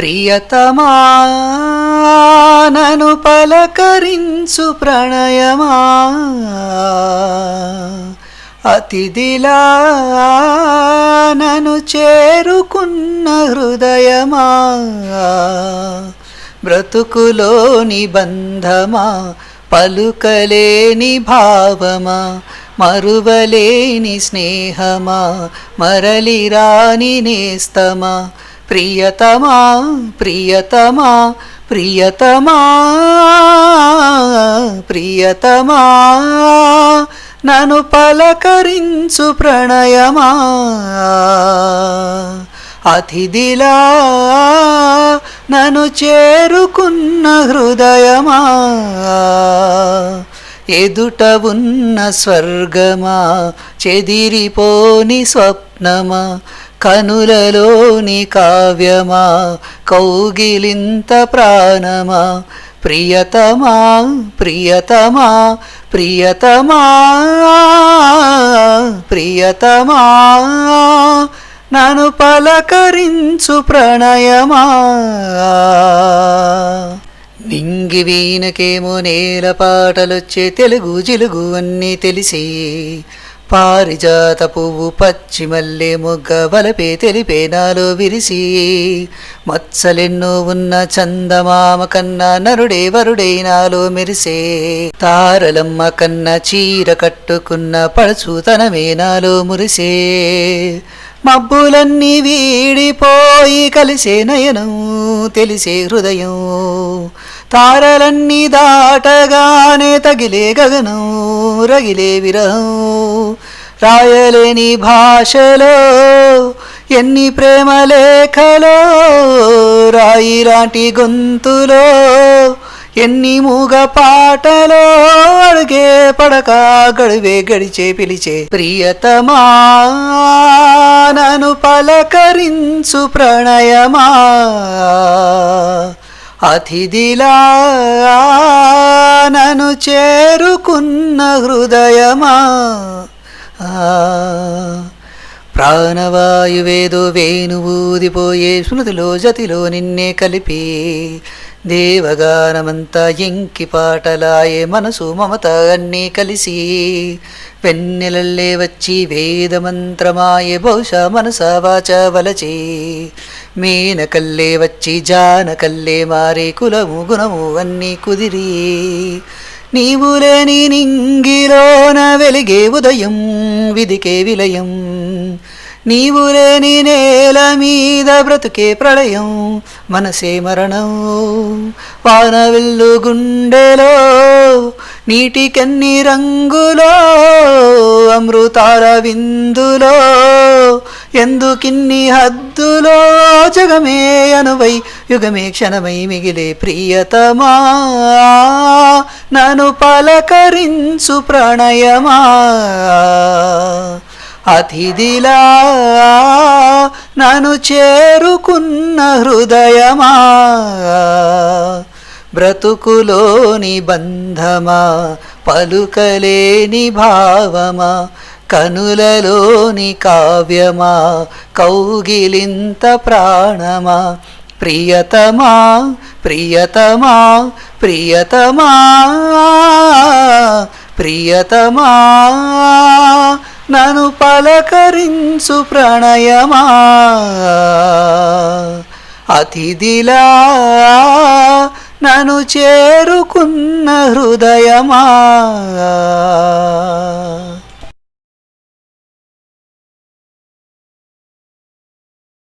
ప్రియతమా నను పలకరించు ప్రణయమా. అతిథిలా నను చేరుకున్న హృదయమా. బ్రతుకులోని బంధమా. పలుకలేని భావమా. మరువలేని స్నేహమా. మరలిరాని నేస్తమా. ప్రియతమా ప్రియతమా ప్రియతమా ప్రియతమా నను పలకరించు ప్రణయమా అతిథిలా నను చేరుకున్న హృదయమా ఎదుట ఉన్న స్వర్గమా చెదిరిపోని స్వప్నమా కనులలోని కావ్యమా కౌగిలింత ప్రాణమా ప్రియతమా ప్రియతమా ప్రియతమా ప్రియతమా నను పలకరించు ప్రణయమా. నింగి వీణకేమో నేల పాటలొచ్చే తెలుగు జిలుగు అన్నీ తెలిసి. పారిజాత పువ్వు పచ్చి మల్లె మొగ్గ బలపే తెలిపే నాలో విరిసి. మత్సలెన్నో ఉన్న చందమామ కన్నా నరుడే వరుడే నాలో మెరిసే. తారలమ్మ కన్న చీర కట్టుకున్న పడుచుతనమే నాలో మురిసే. మబ్బులన్నీ వీడిపోయి కలిసే నయనం తెలిసే హృదయం. తారలన్నీ దాటగానే తగిలే గగనం రగిలే విరహం రాయలేని భాషలో ఎన్ని ప్రేమ లేఖలో రాయి లాంటి గొంతులో ఎన్ని మూగ పాటలో అడిగే పడక గడివే గడిచే పిలిచే ప్రియతమా నను పలకరించు ప్రణయమా అతిథిలా నను చేరుకున్న హృదయమా? ఆ ప్రాణవాయువేదో వేణువూదిపోయే స్మృతిలో జతిలో నిన్నే కలిపి దేవగానమంతా ఎంకి పాటలాయే మనసు మమత అన్నీ కలిసి. వెన్నెలల్లే వచ్చి వేదమంత్రమాయే బహుశా మనస వాచ వలచి. మీనకల్లే వచ్చి జానకల్లే మారే కులము గుణము అన్నీ కుదిరి. నీవు లేని నింగిలోన వెలిగే ఉదయం విదికే విలయం. నీవు లేని నేల మీద బ్రతుకే ప్రళయం మనసే మరణం. వానవిల్లు గుండెలో నీటికన్ని రంగులో అమృతార విందులో ఎందుకిన్ని హద్దులో జగమే అనువై యుగమే క్షణమై మిగిలే ప్రియతమా? నను పలకరించు ప్రణయమా? అతిథిలా నన్ను చేరుకున్న హృదయమా? బ్రతుకులోని బంధమా? పలుకలేని భావమా? కనులలోని కావ్యమా? కౌగిలింత ప్రాణమా? ప్రియతమా? ప్రియతమా? ప్రియతమా? ప్రియతమా? నను పలకరించు ప్రణయమా. అతిథిలా నను చేరుకున్న హృదయమా.